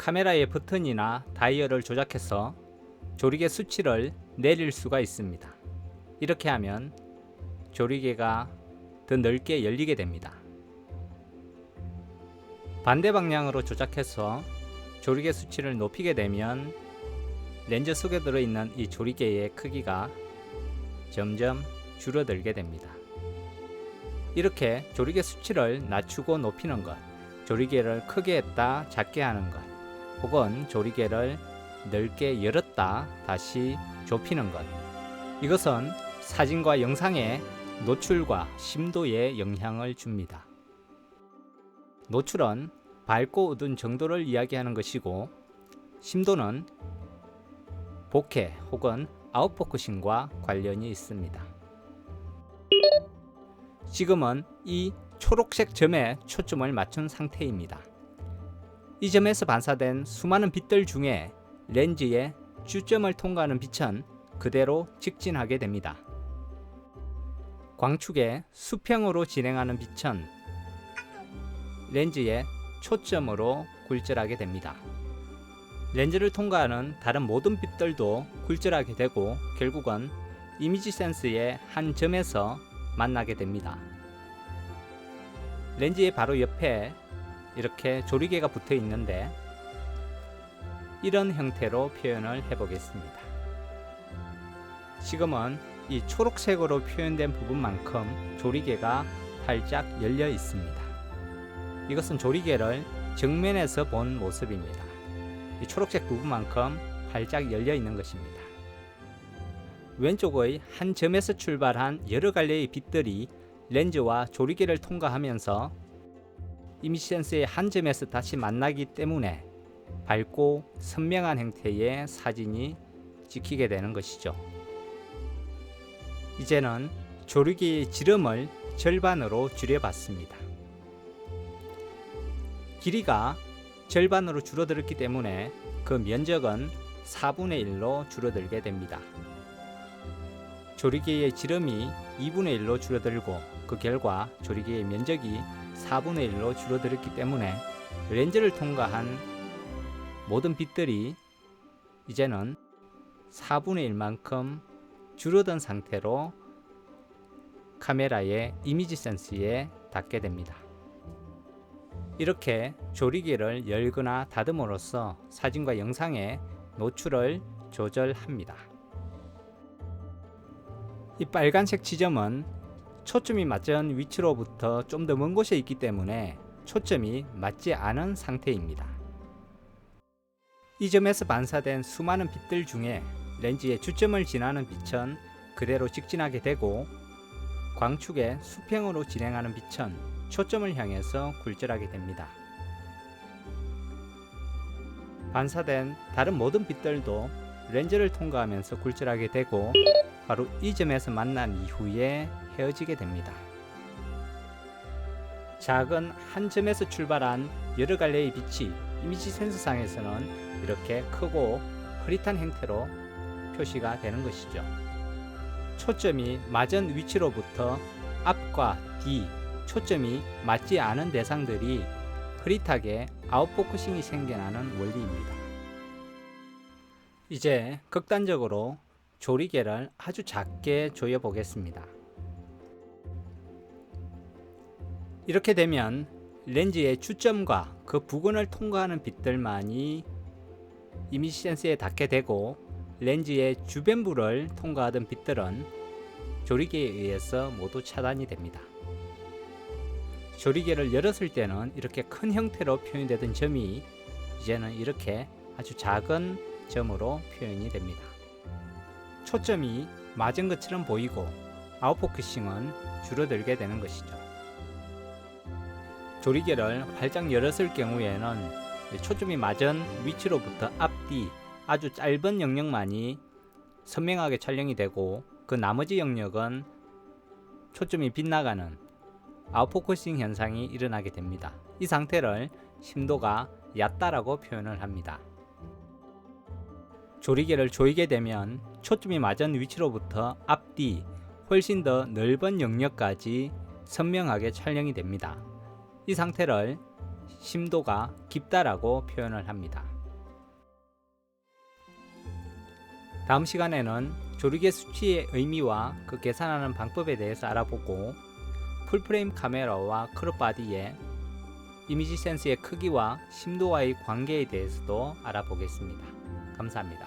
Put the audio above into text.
카메라의 버튼이나 다이얼을 조작해서 조리개 수치를 내릴 수가 있습니다. 이렇게 하면 조리개가 더 넓게 열리게 됩니다. 반대 방향으로 조작해서 조리개 수치를 높이게 되면 렌즈 속에 들어있는 이 조리개의 크기가 점점 줄어들게 됩니다. 이렇게 조리개 수치를 낮추고 높이는 것, 조리개를 크게 했다 작게 하는 것, 혹은 조리개를 넓게 열었다 다시 좁히는 것. 이것은 사진과 영상의 노출과 심도에 영향을 줍니다. 노출은 밝고 어두운 정도를 이야기하는 것이고 심도는 보케 혹은 아웃포커싱과 관련이 있습니다. 지금은 이 초록색 점에 초점을 맞춘 상태입니다. 이 점에서 반사된 수많은 빛들 중에 렌즈의 주점을 통과하는 빛은 그대로 직진하게 됩니다. 광축의 수평으로 진행하는 빛은 렌즈의 초점으로 굴절하게 됩니다. 렌즈를 통과하는 다른 모든 빛들도 굴절하게 되고 결국은 이미지 센스의 한 점에서 만나게 됩니다. 렌즈의 바로 옆에 이렇게 조리개가 붙어 있는데 이런 형태로 표현을 해 보겠습니다. 지금은 이 초록색으로 표현된 부분만큼 조리개가 활짝 열려 있습니다. 이것은 조리개를 정면에서 본 모습입니다. 이 초록색 부분만큼 활짝 열려 있는 것입니다. 왼쪽의 한 점에서 출발한 여러 갈래의 빛들이 렌즈와 조리개를 통과하면서 이미지 센스의 한 점에서 다시 만나기 때문에 밝고 선명한 형태의 사진이 찍히게 되는 것이죠. 이제는 조리개의 지름을 절반으로 줄여봤습니다. 길이가 절반으로 줄어들었기 때문에 그 면적은 4분의 1로 줄어들게 됩니다. 조리개의 지름이 2분의 1로 줄어들고 그 결과 조리개의 면적이 4분의 1로 줄어들었기 때문에 렌즈를 통과한 모든 빛들이 이제는 4분의 1만큼 줄어든 상태로 카메라의 이미지 센스에 닿게 됩니다. 이렇게 조리개를 열거나 닫음으로써 사진과 영상의 노출을 조절합니다. 이 빨간색 지점은 초점이 맞은 위치로부터 좀 더 먼 곳에 있기 때문에 초점이 맞지 않은 상태입니다. 이 점에서 반사된 수많은 빛들 중에 렌즈의 주점을 지나는 빛은 그대로 직진하게 되고 광축의 수평으로 진행하는 빛은 초점을 향해서 굴절하게 됩니다. 반사된 다른 모든 빛들도 렌즈를 통과하면서 굴절하게 되고 바로 이 점에서 만난 이후에 헤어지게 됩니다. 작은 한 점에서 출발한 여러 갈래의 빛이 이미지 센서상에서는 이렇게 크고 흐릿한 형태로 표시가 되는 것이죠. 초점이 맞은 위치로부터 앞과 뒤, 초점이 맞지 않은 대상들이 흐릿하게 아웃포커싱이 생겨나는 원리입니다. 이제 극단적으로 조리개를 아주 작게 조여 보겠습니다. 이렇게 되면 렌즈의 주점과 그 부근을 통과하는 빛들만이 이미지 센스에 닿게 되고 렌즈의 주변부를 통과하던 빛들은 조리개에 의해서 모두 차단이 됩니다. 조리개를 열었을 때는 이렇게 큰 형태로 표현되던 점이 이제는 이렇게 아주 작은 점으로 표현이 됩니다. 초점이 맞은 것처럼 보이고 아웃포커싱은 줄어들게 되는 것이죠. 조리개를 활짝 열었을 경우에는 초점이 맞은 위치로부터 앞뒤 아주 짧은 영역만이 선명하게 촬영이 되고 그 나머지 영역은 초점이 빗나가는 아웃포커싱 현상이 일어나게 됩니다. 이 상태를 심도가 얕다라고 표현을 합니다. 조리개를 조이게 되면 초점이 맞은 위치로부터 앞뒤 훨씬 더 넓은 영역까지 선명하게 촬영이 됩니다. 이 상태를 심도가 깊다라고 표현을 합니다. 다음 시간에는 조리개 수치의 의미와 그 계산하는 방법에 대해서 알아보고 풀프레임 카메라와 크롭 바디의 이미지 센스의 크기와 심도와의 관계에 대해서도 알아보겠습니다. 감사합니다.